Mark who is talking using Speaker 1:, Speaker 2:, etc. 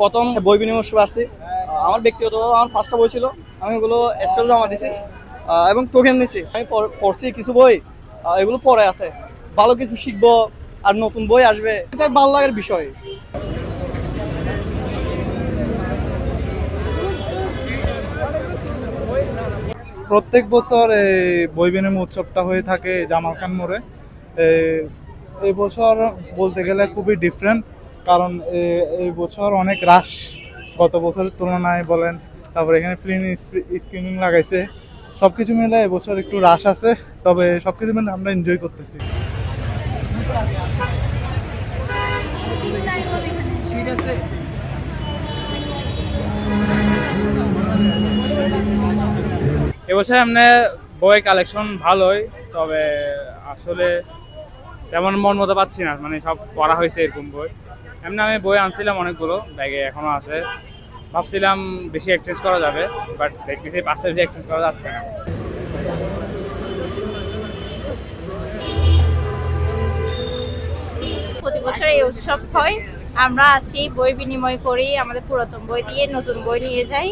Speaker 1: প্রথম বই বিনিময় উৎসবে আসছি। আমার ব্যক্তিগত আমার ফার্স্টটা বই ছিল, আমি ওগুলো স্টল জমা দিছি এবং টোকেন নিছি। আমি পড়ছি কিছু বই এগুলো পড়ে আছে। ভালো কিছু শিখব আর নতুন বই আসবে এটাই ভালো লাগার বিষয়।
Speaker 2: প্রত্যেক বছর এই বই বিনিময় উৎসবটা হয়ে থাকে জামাল খান মোড়ে। এই বছর বলতে গেলে খুবই ডিফারেন্ট কারণ এই বছর অনেক রাশ। গত বছরের তুলনায় বলেন, তারপর এখানে ফিল্ম স্ক্রিনিং লাগাইছে। সব কিছু মিলে এবছর একটু রাশ আছে, তবে সব কিছু মিলে আমরা এনজয় করতেছি।
Speaker 3: এবছর এমনি বই কালেকশন ভালোই, তবে আসলে তেমন মন মতো পাচ্ছি না মানে সব পড়া হয়েছে এরকম বই। এমনি আমি বই আনছিলাম অনেকগুলো, ব্যাগে এখনও আছে। ভাবছিলাম বেশি এক্সচেঞ্জ করা যাবে বাট দেখতেছি পাঁচটা বেশি এক্সচেঞ্জ করা যাচ্ছে না।
Speaker 4: প্রতি বছর এই উৎসব হয়, আমরা আসি, বই বিনিময় করি, আমাদের পুরাতন বই দিয়ে নতুন বই নিয়ে যাই।